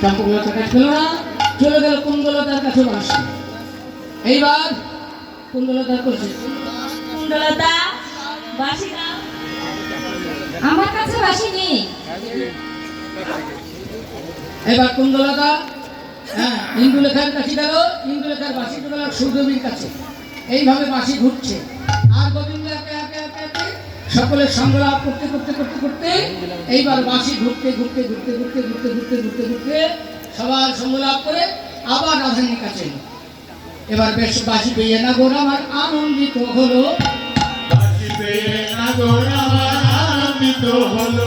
গেল না চলে গেল কুন্দলতার কাছে বাসি। এইবার কুন্দলতার করছে কুণ্ডলতা বাসি আমার কাছে বাসি নেই এবার কুন্দলতা হ্যাঁ ইন্দুলেখার কাছে গেল ইন্দুলেখার বাসি গেল সূর্যবীর কাছে। এইভাবে বাসি ঘুরছে। আর গোবিন্দ একে সকলের সংলাপ করতে করতে করতে করতে এইবার বাসি ঘুরতে ঘুরতে ঘুরতে ঘুরতে ঘুরতে ঘুরতে ঘুরতে ঘুরতে সবার সংলাপ করে আবার রাধানির কাছে এবার বেশ বাসি পেয়ে না গোর আমার আনন্দিত হলো। পেয়ে নাগর আমার আনন্দিত হলো।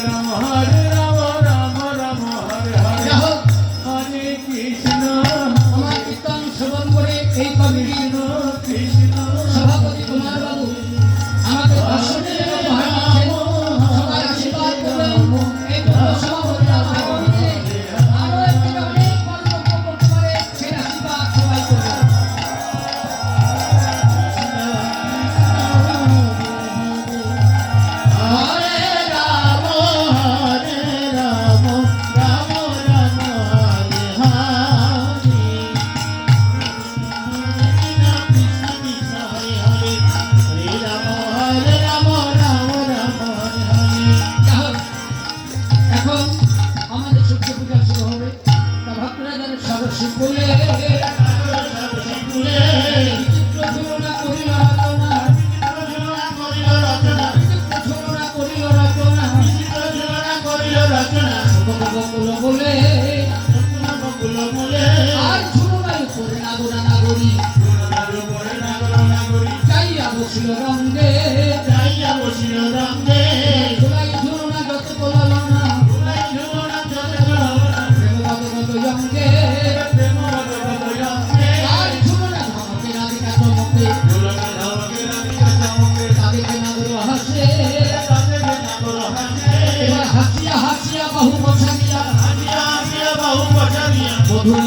আমার Yeah.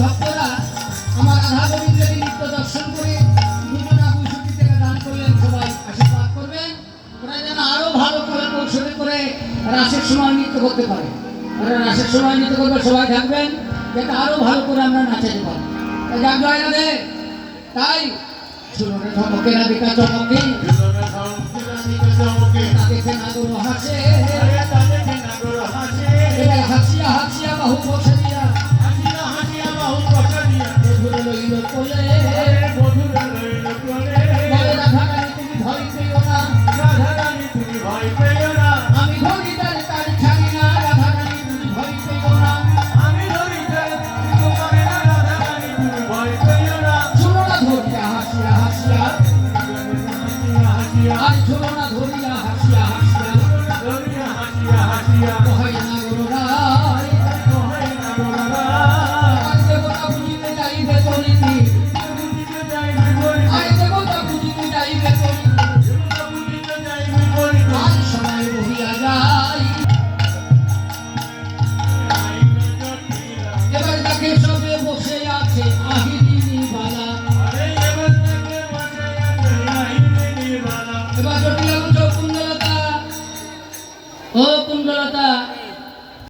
ভক্তরা আমার রাধা গোবিন্দকে নিত্য দর্শন করে দুজনা পঁয়ষট্টি টাকা দান করলেন সবাই আশীর্বাদ করবেন। ওরা যেন আরও ভালো করে কৌশলে করে রাসের সময় নৃত্য করতে পারে। ওরা রাসের সময় নৃত্য করবে সবাই থাকবেন যাতে আরও ভালো করে আমরা নাচাতে পারি। তাই যাক জয় রাধে তাই? শুনুন ধমকে রাধিকা চমকে ধমকে। দিয়া